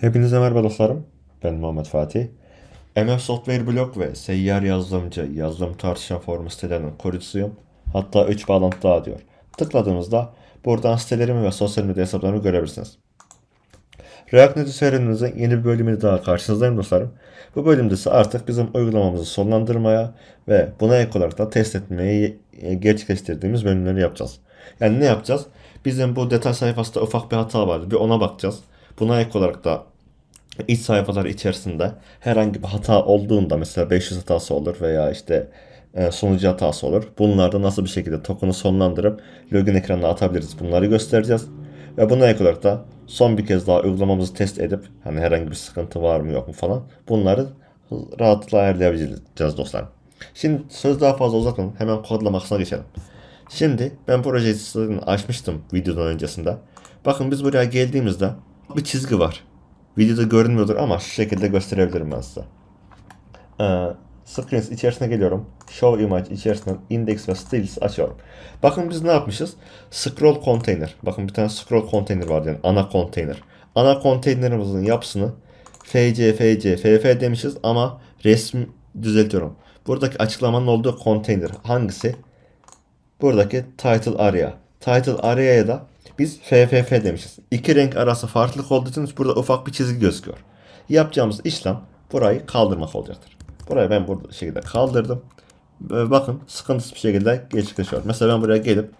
Hepinize merhaba dostlarım. Ben Muhammed Fatih. MF Software Blog ve Seyyar Yazılımcı yazılım tartışma forumu sitelerinin kurucusuyum. Hatta 3 bağlantı daha diyor. Tıkladığınızda buradan sitelerimi ve sosyal medya hesaplarımı görebilirsiniz. React Native serimizin yeni bir bölümü daha karşınızdayım dostlarım. Bu bölümde ise artık bizim uygulamamızı sonlandırmaya ve buna ek olarak da test etmeyi gerçekleştirdiğimiz bölümleri yapacağız. Yani ne yapacağız? Bizim bu detay sayfasında ufak bir hata vardı. Bir ona bakacağız. Buna ek olarak da iç sayfalar içerisinde herhangi bir hata olduğunda mesela 500 hatası olur veya işte e, sonucu hatası olur. Bunlarda nasıl bir şekilde token'ı sonlandırıp login ekranına atabiliriz. Bunları göstereceğiz. Ve buna ek olarak da son bir kez daha uygulamamızı test edip hani herhangi bir sıkıntı var mı yok mu falan bunları rahatlıkla ayarlayabileceğiz dostlar. Şimdi söz daha fazla uzatmayalım. Hemen kodlama kısmına geçelim. Şimdi ben projeyi açmıştım videodan öncesinde. Bakın biz buraya geldiğimizde bir çizgi var. Videoda görünmüyordur ama şu şekilde gösterebilirim ben size. Ee, screens içerisine geliyorum. Show image içerisinden index ve styles açıyorum. Bakın biz ne yapmışız? Scroll container. Bakın bir tane scroll container var yani ana container. Ana containerimizin yapısını FC, FC, FF demişiz ama resmi düzeltiyorum. Buradaki açıklamanın olduğu container hangisi? Buradaki title area. Title area'ya da biz FFF demişiz. İki renk arası farklılık olduğu için burada ufak bir çizgi gözüküyor. Yapacağımız işlem burayı kaldırmak olacaktır. Burayı ben burada şekilde kaldırdım. Ve bakın sıkıntısız bir şekilde gerçekleşiyor. Mesela ben buraya gelip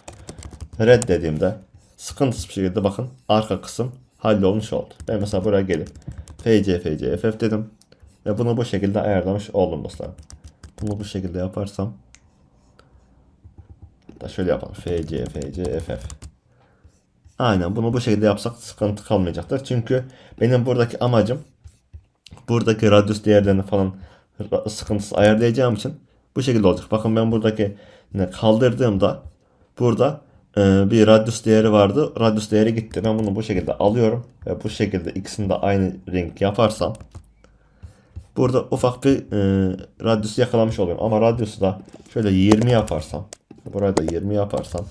red dediğimde sıkıntısız bir şekilde bakın arka kısım hallolmuş oldu. Ben mesela buraya gelip FC, FC, FF dedim. Ve bunu bu şekilde ayarlamış oldum dostlarım. Bunu bu şekilde yaparsam da şöyle yapalım. FC, FC, FF. Aynen bunu bu şekilde yapsak sıkıntı kalmayacaktır. Çünkü benim buradaki amacım buradaki radyus değerlerini falan sıkıntısız ayarlayacağım için bu şekilde olacak. Bakın ben buradaki kaldırdığımda burada e, bir radyus değeri vardı. Radyus değeri gitti. Ben bunu bu şekilde alıyorum ve bu şekilde ikisini de aynı renk yaparsam burada ufak bir e, radyusu yakalamış oluyorum. Ama radyusu da şöyle 20 yaparsam buraya da 20 yaparsam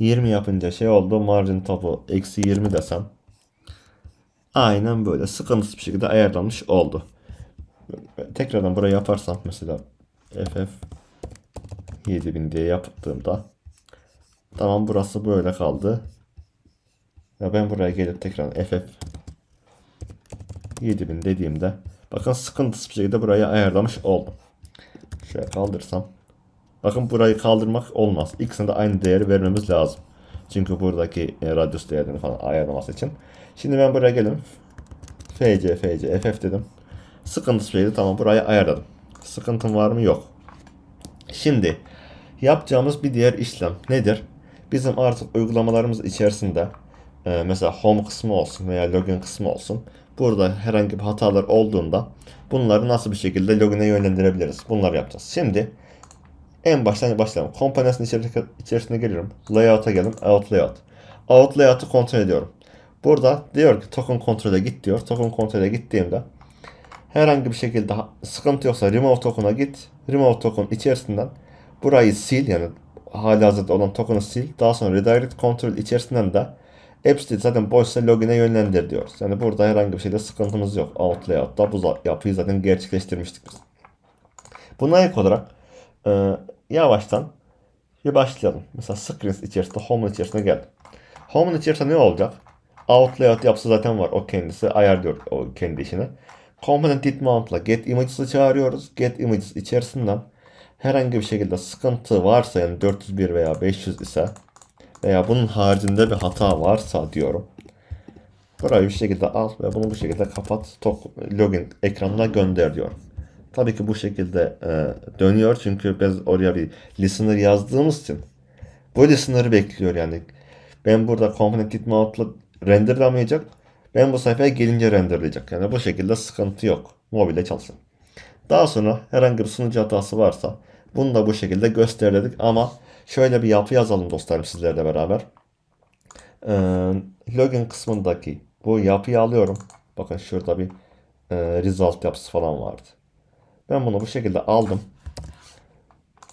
20 yapınca şey oldu. Margin topu eksi 20 desem. Aynen böyle sıkıntısız bir şekilde ayarlanmış oldu. Tekrardan buraya yaparsam mesela FF 7000 diye yaptığımda tamam burası böyle kaldı. Ya ben buraya gelip tekrar FF 7000 dediğimde bakın sıkıntısız bir şekilde burayı ayarlamış oldum. Şöyle kaldırsam Bakın burayı kaldırmak olmaz. İkisine de aynı değeri vermemiz lazım. Çünkü buradaki e, radyus değerini falan ayarlaması için. Şimdi ben buraya gelin. FC, FC, FF dedim. Sıkıntısı şeydi. Tamam burayı ayarladım. Sıkıntım var mı? Yok. Şimdi yapacağımız bir diğer işlem nedir? Bizim artık uygulamalarımız içerisinde e, mesela home kısmı olsun veya login kısmı olsun. Burada herhangi bir hatalar olduğunda bunları nasıl bir şekilde login'e yönlendirebiliriz? Bunları yapacağız. Şimdi en baştan başlayalım. Komponentin içerisine, içerisine geliyorum. Layout'a gelin. Out layout. Out layout'u kontrol ediyorum. Burada diyor ki token kontrole git diyor. Token kontrole gittiğimde herhangi bir şekilde sıkıntı yoksa remove token'a git. Remove token içerisinden burayı sil yani hali hazırda olan token'ı sil. Daha sonra redirect kontrol içerisinden de App State zaten boşsa login'e yönlendir diyoruz. Yani burada herhangi bir şeyde sıkıntımız yok. Out layout'ta bu yapıyı zaten gerçekleştirmiştik biz. Buna ek olarak ee, yavaştan bir başlayalım. Mesela screens içerisinde home'un içerisine geldim. Home'un içerisinde ne olacak? Out layout yapısı zaten var. O kendisi ayarlıyor o kendi işini. Component did mount'la get images'ı çağırıyoruz. Get images içerisinden herhangi bir şekilde sıkıntı varsa yani 401 veya 500 ise veya bunun haricinde bir hata varsa diyorum. Burayı bir şekilde al ve bunu bu şekilde kapat. Login ekranına gönder diyorum. Tabii ki bu şekilde e, dönüyor çünkü biz oraya bir listener yazdığımız için bu listener'ı bekliyor yani. Ben burada component gitme out'la renderlamayacak. Ben bu sayfaya gelince renderlayacak. Yani bu şekilde sıkıntı yok. Mobilde çalışın. Daha sonra herhangi bir sunucu hatası varsa bunu da bu şekilde gösterdik ama şöyle bir yapı yazalım dostlarım sizlerle beraber. Ee, login kısmındaki bu yapıyı alıyorum. Bakın şurada bir e, result yapısı falan vardı. Ben bunu bu şekilde aldım.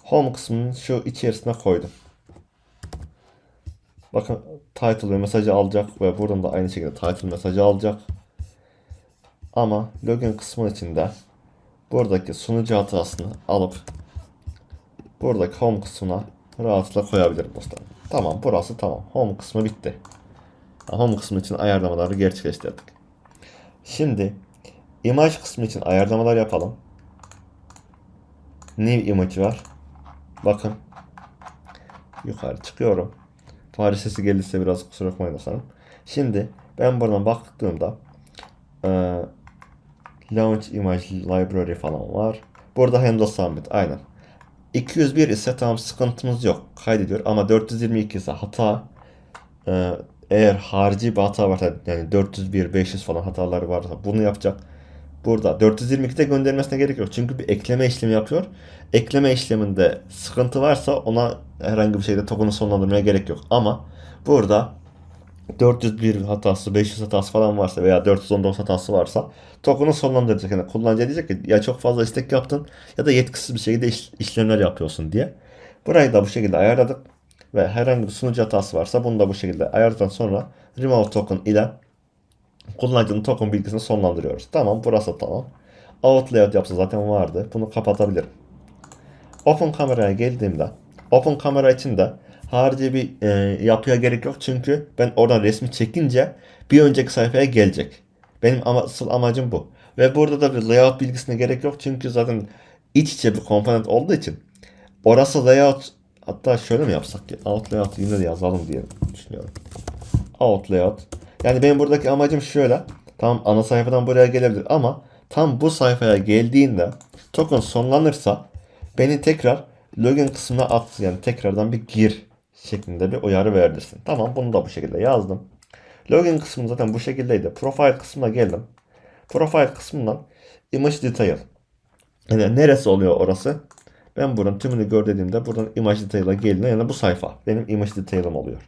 Home kısmının şu içerisine koydum. Bakın title ve mesajı alacak ve buradan da aynı şekilde title mesajı alacak. Ama login kısmı içinde buradaki sunucu hatasını alıp buradaki home kısmına rahatlıkla koyabilirim dostlar. Tamam burası tamam. Home kısmı bitti. Home kısmı için ayarlamaları gerçekleştirdik. Şimdi imaj kısmı için ayarlamalar yapalım. New image var. Bakın. Yukarı çıkıyorum. Fare sesi gelirse biraz kusura bakmayın dostlarım. Şimdi ben buradan baktığımda e, Launch Image Library falan var. Burada Handle Submit aynen. 201 ise tamam sıkıntımız yok. Kaydediyor ama 422 ise hata e, eğer harici bir hata varsa yani 401, 500 falan hataları varsa bunu yapacak. Burada 422'de göndermesine gerek yok. Çünkü bir ekleme işlemi yapıyor. Ekleme işleminde sıkıntı varsa ona herhangi bir şeyde token'ı sonlandırmaya gerek yok. Ama burada 401 hatası, 500 hatası falan varsa veya 419 hatası varsa token'ı sonlandıracak. Yani kullanıcı diyecek ki ya çok fazla istek yaptın ya da yetkisiz bir şekilde iş- işlemler yapıyorsun diye. Burayı da bu şekilde ayarladık. Ve herhangi bir sunucu hatası varsa bunu da bu şekilde ayarladıktan sonra remove token ile kullanıcının token bilgisini sonlandırıyoruz. Tamam burası tamam. Out layout yapsa zaten vardı. Bunu kapatabilirim. Open kameraya geldiğimde Open kamera için de harici bir e, yapıya gerek yok. Çünkü ben oradan resmi çekince bir önceki sayfaya gelecek. Benim ama, asıl amacım bu. Ve burada da bir layout bilgisine gerek yok. Çünkü zaten iç içe bir komponent olduğu için orası layout hatta şöyle mi yapsak ki out layout yine de yazalım diye düşünüyorum. Out layout. Yani benim buradaki amacım şöyle. Tam ana sayfadan buraya gelebilir ama tam bu sayfaya geldiğinde token sonlanırsa beni tekrar login kısmına at yani tekrardan bir gir şeklinde bir uyarı verirsin. Tamam bunu da bu şekilde yazdım. Login kısmı zaten bu şekildeydi. Profile kısmına geldim. Profile kısmından image detail. Yani neresi oluyor orası? Ben buranın tümünü gör dediğimde buradan image detail'a geldiğinde yani bu sayfa benim image detail'ım oluyor.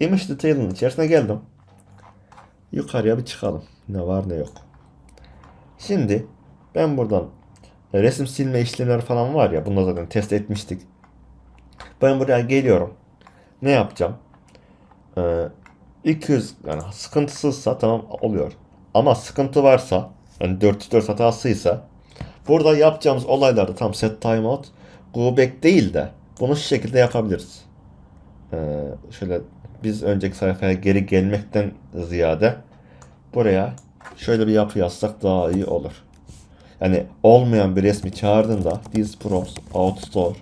Image detail'ın içerisine geldim. Yukarıya bir çıkalım. Ne var ne yok. Şimdi ben buradan e, resim silme işlemleri falan var ya bunları zaten test etmiştik. Ben buraya geliyorum. Ne yapacağım? Ee, 200 yani sıkıntısızsa tamam oluyor. Ama sıkıntı varsa yani 404 hatasıysa burada yapacağımız olaylarda tam set timeout go back değil de bunu şu şekilde yapabiliriz. Ee, şöyle biz önceki sayfaya geri gelmekten ziyade buraya şöyle bir yapı yazsak daha iyi olur. Yani olmayan bir resmi çağırdığında these props out store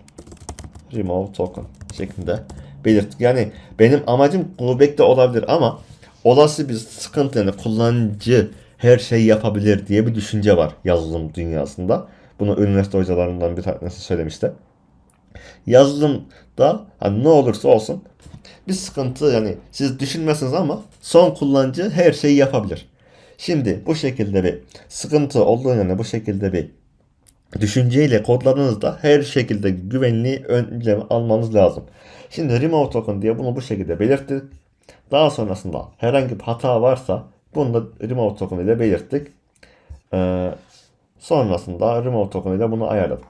remove token şeklinde belirt. Yani benim amacım Glueback'te olabilir ama olası bir sıkıntı yani kullanıcı her şeyi yapabilir diye bir düşünce var yazılım dünyasında. Bunu üniversite hocalarından bir tanesi söylemişti. Yazılımda hani ne olursa olsun bir sıkıntı yani siz düşünmezsiniz ama son kullanıcı her şeyi yapabilir. Şimdi bu şekilde bir sıkıntı olduğu yani bu şekilde bir düşünceyle kodladığınızda her şekilde güvenliği önlemi almanız lazım. Şimdi remove token diye bunu bu şekilde belirttik. Daha sonrasında herhangi bir hata varsa bunu da remove token ile belirttik. Ee, sonrasında remove token ile bunu ayarladık.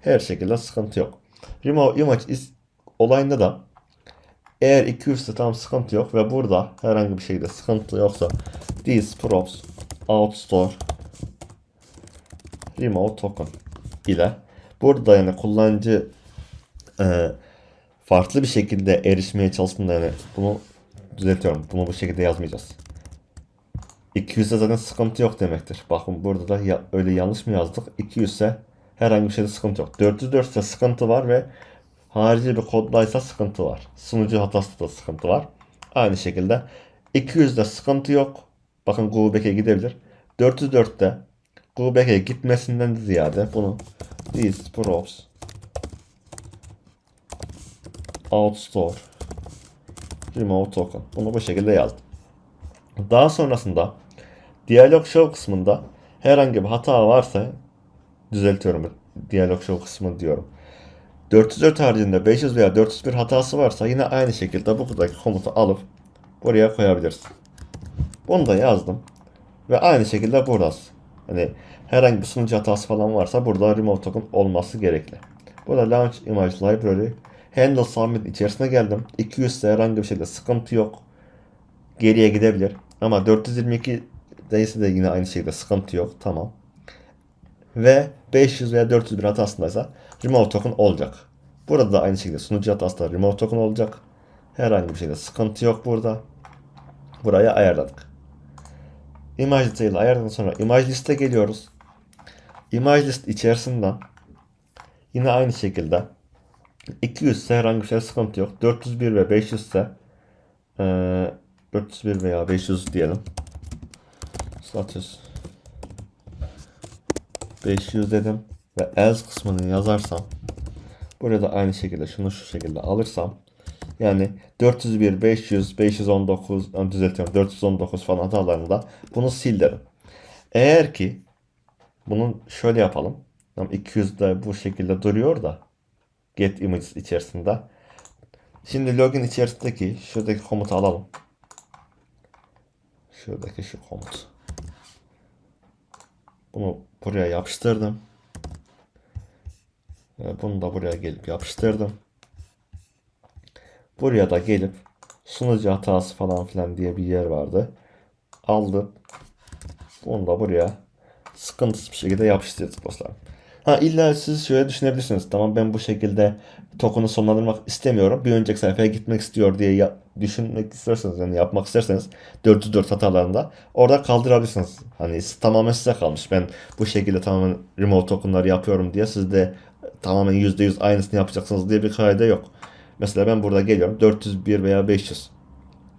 Her şekilde sıkıntı yok. Remove image is olayında da eğer 200 ise tam sıkıntı yok ve burada herhangi bir şekilde sıkıntı yoksa these props out store remove token ile burada yani kullanıcı e, farklı bir şekilde erişmeye çalıştığında yani bunu düzeltiyorum. Bunu bu şekilde yazmayacağız. 200'de zaten sıkıntı yok demektir. Bakın burada da ya, öyle yanlış mı yazdık? 200 ise herhangi bir şeyde sıkıntı yok. 404 ise sıkıntı var ve harici bir kodlaysa sıkıntı var. Sunucu hatası da sıkıntı var. Aynı şekilde 200'de sıkıntı yok. Bakın Google gidebilir. 404'te Google gitmesinden ziyade bunu these props out store remove token. Bunu bu şekilde yazdım. Daha sonrasında Dialog Show kısmında herhangi bir hata varsa düzeltiyorum. Dialog Show kısmını diyorum. 404 haricinde 500 veya 401 hatası varsa yine aynı şekilde buradaki komutu alıp buraya koyabiliriz. Bunu da yazdım. Ve aynı şekilde burası. Hani herhangi bir sunucu hatası falan varsa burada remove token olması gerekli. Burada launch image library Handle submit içerisine geldim. 200 ise herhangi bir şeyde sıkıntı yok. Geriye gidebilir. Ama 422 değilse de yine aynı şekilde sıkıntı yok. Tamam. Ve 500 veya 401 hatasındaysa remove token olacak. Burada da aynı şekilde sunucu hatasında remove token olacak. Herhangi bir şeyde sıkıntı yok burada. Buraya ayarladık. Image detail ayarladıktan sonra image liste geliyoruz. Image list içerisinden yine aynı şekilde 200 ise herhangi bir şey sıkıntı yok. 401 ve 500 ise eee, 401 veya 500 diyelim. Status 500 dedim ve else kısmını yazarsam burada aynı şekilde şunu şu şekilde alırsam yani 401, 500, 519, yani düzeltiyorum 419 falan hatalarında bunu sil derim. Eğer ki bunun şöyle yapalım. Tam 200 de bu şekilde duruyor da get images içerisinde. Şimdi login içerisindeki şuradaki komutu alalım. Şuradaki şu komut. Bunu buraya yapıştırdım. Ve Bunu da buraya gelip yapıştırdım. Buraya da gelip sunucu hatası falan filan diye bir yer vardı. Aldım. Bunu da buraya sıkıntısız bir şekilde yapıştırdık dostlar. Ha illa siz şöyle düşünebilirsiniz. Tamam ben bu şekilde token'u sonlandırmak istemiyorum. Bir önceki sayfaya gitmek istiyor diye ya- düşünmek isterseniz yani yapmak isterseniz 404 hatalarında orada kaldırabilirsiniz. Hani tamamen size kalmış. Ben bu şekilde tamamen remote token'ları yapıyorum diye siz de tamamen %100 aynısını yapacaksınız diye bir kaide yok. Mesela ben burada geliyorum 401 veya 500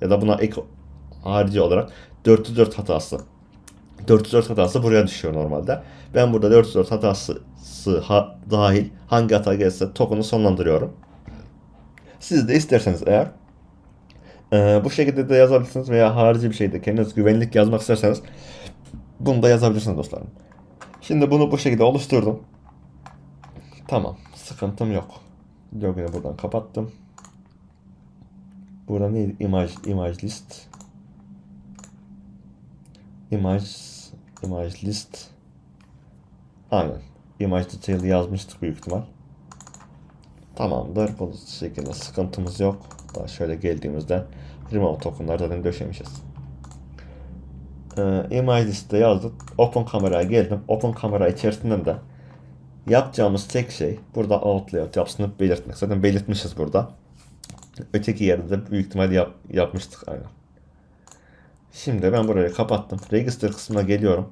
ya da buna ek harici olarak 404 hatası 404 hatası buraya düşüyor normalde. Ben burada 404 hatası ha- dahil hangi hata gelirse token'u sonlandırıyorum. Siz de isterseniz eğer e, bu şekilde de yazabilirsiniz veya harici bir şeyde kendiniz güvenlik yazmak isterseniz bunu da yazabilirsiniz dostlarım. Şimdi bunu bu şekilde oluşturdum. Tamam. Sıkıntım yok. Login'i buradan kapattım. Burada neydi? Image, image list. Image, image list. Aynen. Image detail yazmıştık büyük ihtimal. Tamamdır. Bu şekilde sıkıntımız yok. Daha şöyle geldiğimizde remove tokenları zaten döşemişiz. Ee, image liste yazdık. Open kameraya geldim. Open kamera içerisinden de yapacağımız tek şey burada out layout yapısını belirtmek. Zaten belirtmişiz burada. Öteki yerde de büyük ihtimal yap, yapmıştık aynen. Şimdi ben burayı kapattım. Register kısmına geliyorum.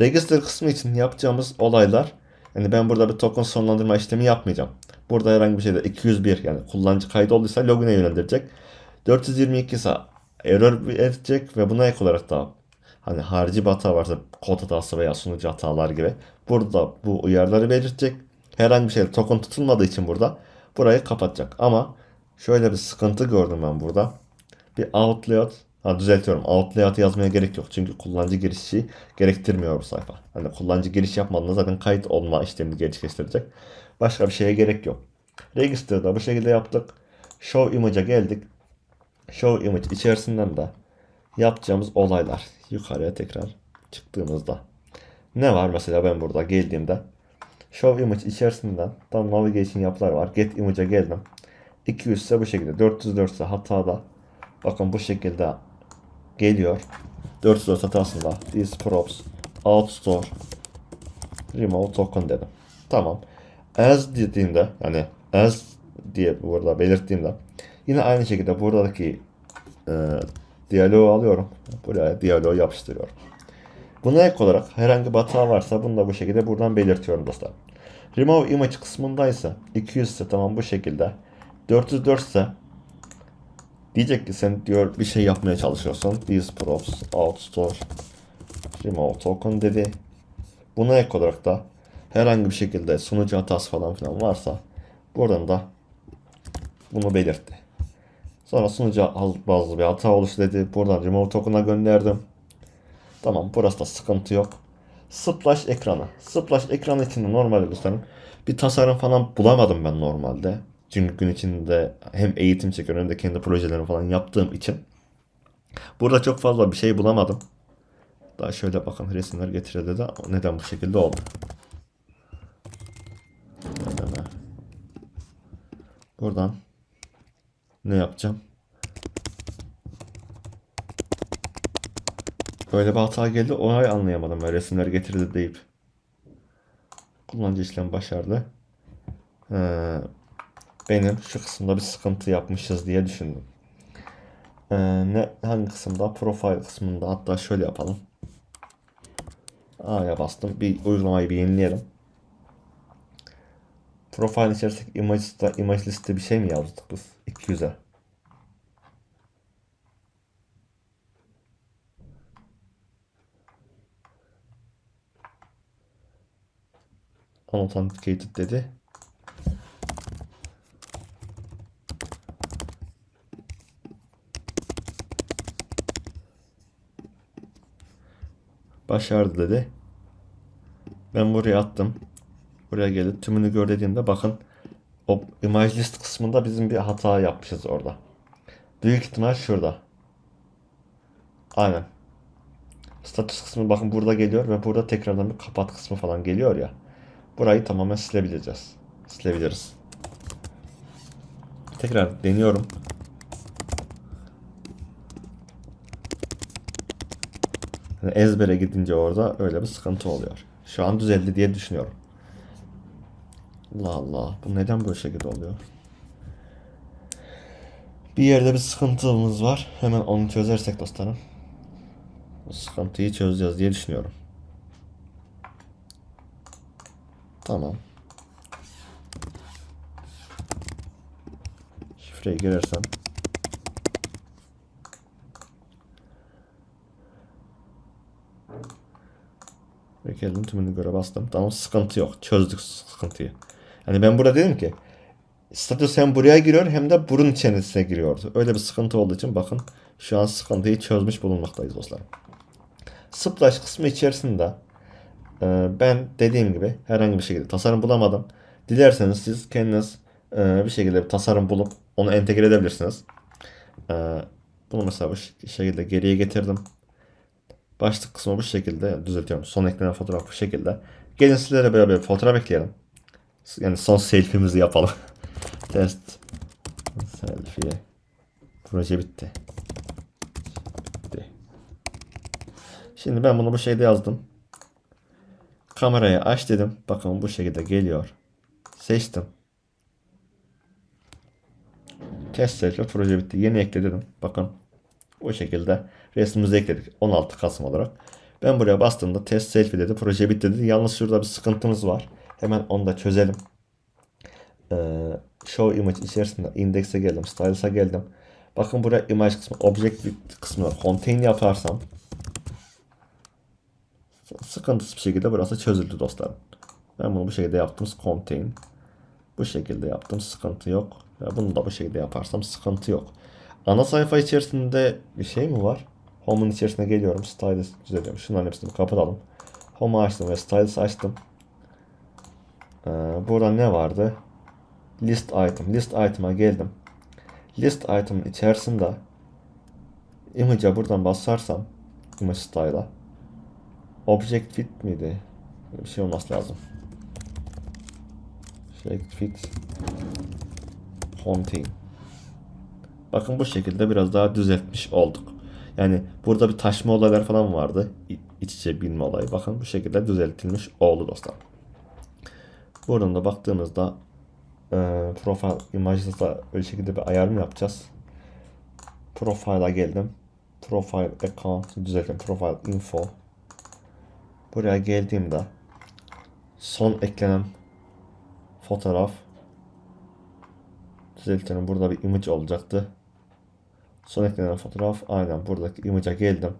Register kısmı için yapacağımız olaylar yani ben burada bir token sonlandırma işlemi yapmayacağım. Burada herhangi bir şeyde 201 yani kullanıcı kaydı olduysa login'e yönlendirecek. 422 ise error verecek ve buna ek olarak da hani harici bir hata varsa kod hatası veya sunucu hatalar gibi burada bu uyarıları belirtecek. Herhangi bir şeyde token tutulmadığı için burada burayı kapatacak. Ama şöyle bir sıkıntı gördüm ben burada. Bir out layout Ha, düzeltiyorum. Out layout yazmaya gerek yok. Çünkü kullanıcı girişi gerektirmiyor bu sayfa. Hani kullanıcı giriş yapmadığında zaten kayıt olma işlemini gerçekleştirecek. Başka bir şeye gerek yok. Register'da bu şekilde yaptık. Show image'a geldik. Show image içerisinden de yapacağımız olaylar. Yukarıya tekrar çıktığımızda. Ne var mesela ben burada geldiğimde. Show image içerisinden tam navigation yapılar var. Get image'a geldim. 200 ise bu şekilde. 404 ise hatada. Bakın bu şekilde geliyor. 404 hatasında these props out store remove token dedim. Tamam. As dediğimde yani as diye burada belirttiğimde yine aynı şekilde buradaki e, diyaloğu alıyorum. Buraya diyaloğu yapıştırıyorum. Buna ek olarak herhangi bir hata varsa bunu da bu şekilde buradan belirtiyorum dostlar. Remove image kısmındaysa 200 ise tamam bu şekilde. 404 ise Diyecek ki sen diyor bir şey yapmaya çalışıyorsun. These props out store remove token dedi. Buna ek olarak da herhangi bir şekilde sunucu hatası falan filan varsa buradan da bunu belirtti. Sonra sunucu bazı bir hata oluştu dedi. Buradan remove token'a gönderdim. Tamam burası da sıkıntı yok. Splash ekranı. Splash ekranı için de normalde göstereyim. Bir tasarım falan bulamadım ben normalde. Çünkü gün içinde hem eğitim çekiyorum hem de kendi projelerimi falan yaptığım için. Burada çok fazla bir şey bulamadım. Daha şöyle bakın resimler getirildi de neden bu şekilde oldu. Buradan ne yapacağım? Böyle bir hata geldi. O ay anlayamadım. Ben resimler getirdi deyip. Kullanıcı işlem başardı. Ee, benim şu kısımda bir sıkıntı yapmışız diye düşündüm. Ee, ne hangi kısımda? Profile kısmında. Hatta şöyle yapalım. A'ya bastım. Bir uygulamayı bir yenileyelim. Profile içerisindeki liste, image liste bir şey mi yazdık biz? 200'e. Unauthenticated dedi. Başardı dedi. Ben buraya attım. Buraya gelip tümünü gör dediğimde bakın o image list kısmında bizim bir hata yapmışız orada. Büyük ihtimal şurada. Aynen. Status kısmı bakın burada geliyor ve burada tekrardan bir kapat kısmı falan geliyor ya. Burayı tamamen silebileceğiz. Silebiliriz. Tekrar deniyorum. Yani ezbere gidince orada öyle bir sıkıntı oluyor. Şu an düzeldi diye düşünüyorum. Allah Allah. Bu neden böyle şekilde oluyor? Bir yerde bir sıkıntımız var. Hemen onu çözersek dostlarım. Bu sıkıntıyı çözeceğiz diye düşünüyorum. Tamam. Şifreyi girersem. Geldim tümünü göre bastım. Tamam sıkıntı yok. Çözdük sıkıntıyı. Yani ben burada dedim ki status hem buraya giriyor hem de burun içerisine giriyordu. Öyle bir sıkıntı olduğu için bakın şu an sıkıntıyı çözmüş bulunmaktayız dostlarım. Splash kısmı içerisinde e, ben dediğim gibi herhangi bir şekilde tasarım bulamadım. Dilerseniz siz kendiniz e, bir şekilde bir tasarım bulup onu entegre edebilirsiniz. E, bunu mesela bu şekilde geriye getirdim. Başlık kısmı bu şekilde düzeltiyorum. Son eklenen fotoğraf bu şekilde. Gelin sizlere beraber fotoğraf ekleyelim. Yani son selfie'mizi yapalım. Test. Selfie. Proje bitti. Bitti. Şimdi ben bunu bu şeyde yazdım. Kamerayı aç dedim. Bakın bu şekilde geliyor. Seçtim. Test selfie proje bitti. Yeni ekle dedim. Bakın bu şekilde resmimizi ekledik 16 Kasım olarak. Ben buraya bastığımda test selfie dedi. Proje bitti dedi. Yalnız şurada bir sıkıntımız var. Hemen onu da çözelim. Ee, show image içerisinde index'e geldim. Styles'a geldim. Bakın buraya image kısmı, object kısmına contain yaparsam sıkıntısız bir şekilde burası çözüldü dostlarım. Ben bunu bu şekilde yaptım. Contain. Bu şekilde yaptım. Sıkıntı yok. Bunu da bu şekilde yaparsam sıkıntı yok. Ana sayfa içerisinde bir şey mi var? Home'un içerisine geliyorum. Stylus düzeliyorum. Şunların hepsini kapatalım. Home'u açtım ve Stylus açtım. Ee, burada ne vardı? List item. List item'a geldim. List item'ın içerisinde image'a buradan basarsam image style'a object fit miydi? Bir şey olması lazım. Object fit contain. Bakın bu şekilde biraz daha düzeltmiş olduk. Yani burada bir taşma olaylar falan vardı. İç içe binme olayı. Bakın bu şekilde düzeltilmiş oldu dostlar. Buradan da baktığımızda e, profil imajda öyle şekilde bir ayar mı yapacağız? Profile'a geldim. Profile account düzelttim. Profile info. Buraya geldiğimde son eklenen fotoğraf düzeltelim. Burada bir image olacaktı. Son eklenen fotoğraf aynen buradaki image'a geldim.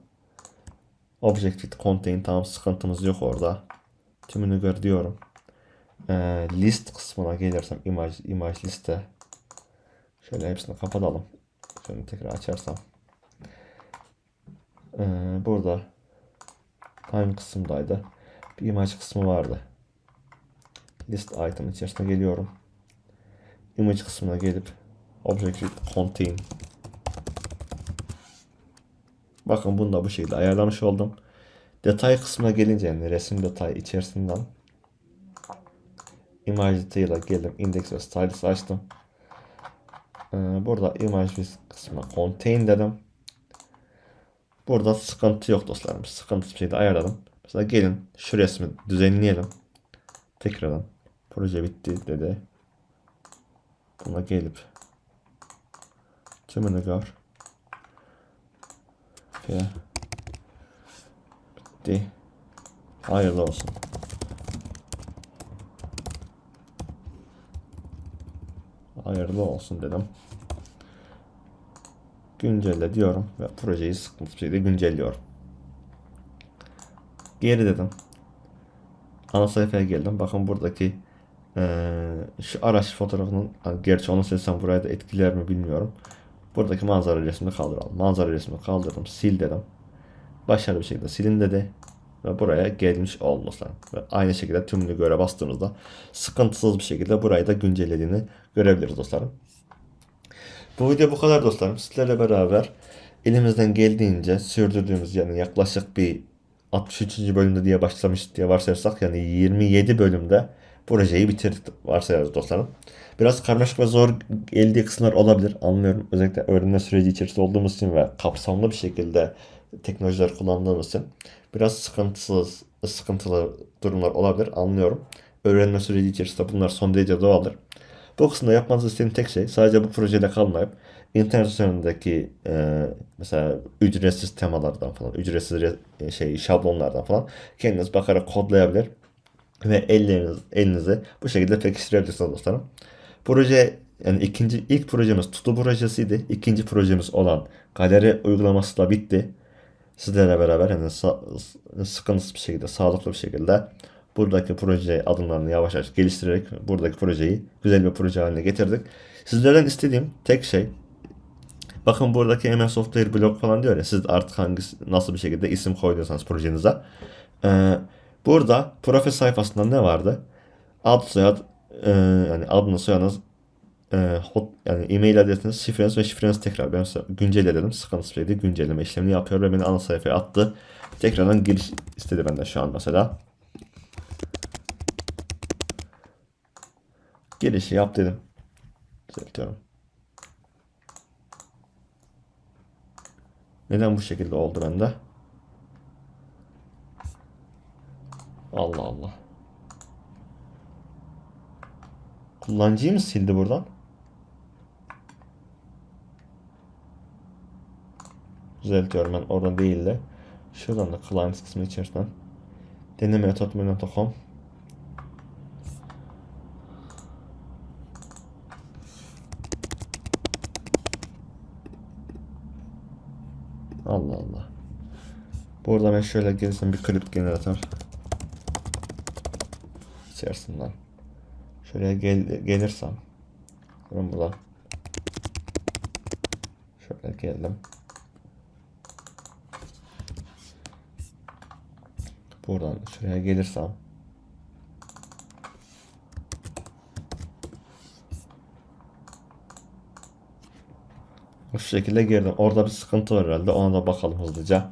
Object with contain tamam sıkıntımız yok orada. Tümünü gör diyorum. Ee, list kısmına gelirsem image, image liste. Şöyle hepsini kapatalım. Şöyle tekrar açarsam. Ee, burada hangi kısımdaydı? Bir image kısmı vardı. List item içerisine geliyorum. Image kısmına gelip Object with contain Bakın bunu da bu şekilde ayarlamış oldum. Detay kısmına gelince yani resim detayı içerisinden Image Detail'a geldim. Index ve Stylus açtım. Ee, burada image kısmına contain dedim. Burada sıkıntı yok dostlarım. Sıkıntı bir şeyde ayarladım. Mesela gelin şu resmi düzenleyelim. Tekrardan proje bitti dedi. Buna gelip tümünü gör. Ve bitti. Hayırlı olsun. Hayırlı olsun dedim. Güncelle diyorum ve projeyi bir şekilde güncelliyorum. Geri dedim. Ana sayfaya geldim. Bakın buradaki eee, şu araç fotoğrafının gerçi onu silsem buraya da etkiler mi bilmiyorum. Buradaki manzara resmini kaldıralım. Manzara resmini kaldırdım. Sil dedim. Başarılı bir şekilde silin dedi. Ve buraya gelmiş oldu dostlar. Ve aynı şekilde tümünü göre bastığımızda sıkıntısız bir şekilde burayı da güncellediğini görebiliriz dostlarım. Bu video bu kadar dostlarım. Sizlerle beraber elimizden geldiğince sürdürdüğümüz yani yaklaşık bir 63. bölümde diye başlamış diye varsayarsak yani 27 bölümde projeyi bitirdik varsayarız dostlarım. Biraz karmaşık ve zor geldiği kısımlar olabilir anlıyorum. Özellikle öğrenme süreci içerisinde olduğumuz için ve kapsamlı bir şekilde teknolojiler kullandığımız için biraz sıkıntısız, sıkıntılı durumlar olabilir anlıyorum. Öğrenme süreci içerisinde bunlar son derece doğaldır. Bu kısımda yapmanızı istediğim tek şey sadece bu projede kalmayıp internet üzerindeki e, mesela ücretsiz temalardan falan, ücretsiz re- şey şablonlardan falan kendiniz bakarak kodlayabilir ve elleriniz, elinizi bu şekilde pekiştirebilirsiniz dostlarım. Proje yani ikinci ilk projemiz Tutu projesiydi. İkinci projemiz olan galeri uygulaması da bitti. Sizlerle beraber yani sıkıntısız bir şekilde, sağlıklı bir şekilde buradaki proje adımlarını yavaş yavaş geliştirerek buradaki projeyi güzel bir proje haline getirdik. Sizlerden istediğim tek şey Bakın buradaki MS Software blog falan diyor ya siz artık hangisi nasıl bir şekilde isim koyuyorsanız projenize. Ee, burada profil sayfasında ne vardı? Ad soyad e, yani adınız soyadınız e, hot, yani e-mail adresiniz, şifreniz ve şifrenizi tekrar ben size güncelle dedim. Sıkıntısız bir şekilde güncelleme işlemini yapıyor ve beni ana sayfaya attı. Tekrardan giriş istedi benden şu an mesela. Girişi yap dedim. Düzeltiyorum. Neden bu şekilde oldu bende? Allah Allah. Kullanıcıyı mı sildi buradan? Düzeltiyorum ben oradan değil de. Şuradan da client kısmı içerisinden. Deneme.com Allah Allah. Burada ben şöyle gelirsem bir klip generatör içerisinden şuraya gel gelirsem ben burada şöyle geldim. Buradan şuraya gelirsem Bu şekilde girdim. Orada bir sıkıntı var herhalde. Ona da bakalım hızlıca.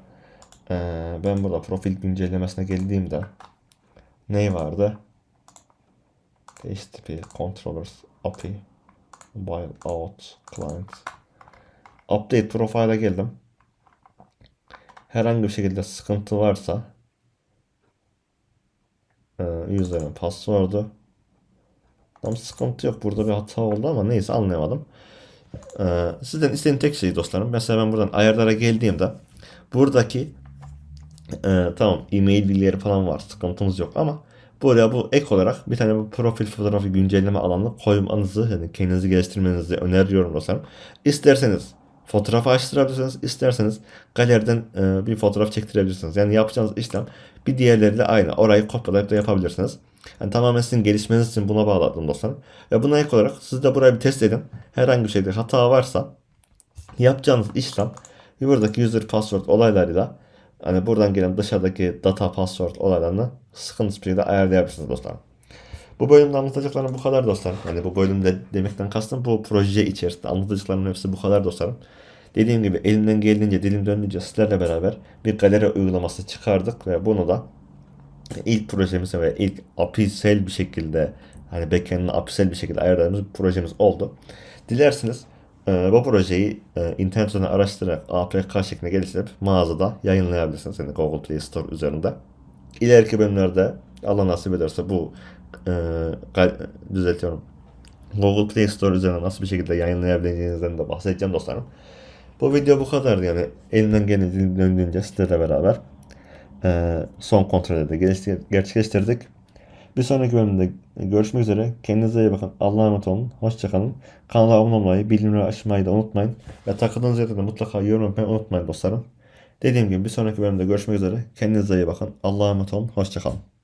Ee, ben burada profil güncellemesine geldiğimde ne vardı? HTTP controllers API mobile out client update profile'a geldim. Herhangi bir şekilde sıkıntı varsa e, user'ın password'u tam sıkıntı yok. Burada bir hata oldu ama neyse anlayamadım. Ee, sizden istediğim tek şey dostlarım. Mesela ben buradan ayarlara geldiğimde buradaki e, tamam e-mail bilgileri falan var. Sıkıntımız yok ama buraya bu ek olarak bir tane bu profil fotoğrafı güncelleme alanını koymanızı yani kendinizi geliştirmenizi öneriyorum dostlarım. İsterseniz fotoğrafı açtırabilirsiniz. isterseniz galeriden e, bir fotoğraf çektirebilirsiniz. Yani yapacağınız işlem bir diğerleriyle aynı. Orayı kopyalayıp da yapabilirsiniz. Yani tamamen sizin gelişmeniz için buna bağladım dostlarım. Ve buna ek olarak siz de burayı bir test edin. Herhangi bir şekilde hata varsa yapacağınız işlem buradaki user password olaylarıyla hani buradan gelen dışarıdaki data password olaylarını sıkıntısız bir şekilde ayarlayabilirsiniz dostlarım. Bu bölümde anlatacaklarım bu kadar dostlarım. Hani bu bölümde demekten kastım bu proje içerisinde anlatacaklarımın hepsi bu kadar dostlarım. Dediğim gibi elimden geldiğince dilim döndüğünce sizlerle beraber bir galeri uygulaması çıkardık ve bunu da ilk projemize ve ilk API'sel bir şekilde hani backend'ini API'sel bir şekilde ayarladığımız bir projemiz oldu. Dilerseniz e, bu projeyi e, internet üzerinden araştırarak APK şeklinde geliştirip mağazada yayınlayabilirsiniz. Yani Google Play Store üzerinde. İleriki bölümlerde Allah nasip ederse bu e, düzeltiyorum. Google Play Store üzerinden nasıl bir şekilde yayınlayabileceğinizden de bahsedeceğim dostlarım. Bu video bu kadar yani elimden geldiğince sizlerle beraber e, son kontrolleri de gerçekleştirdik. Bir sonraki bölümde görüşmek üzere. Kendinize iyi bakın. Allah'a emanet olun. Hoşçakalın. Kanala abone olmayı, bildirimleri açmayı da unutmayın. Ve takıldığınız yerde de mutlaka yorum yapmayı unutmayın dostlarım. Dediğim gibi bir sonraki bölümde görüşmek üzere. Kendinize iyi bakın. Allah'a emanet olun. Hoşçakalın.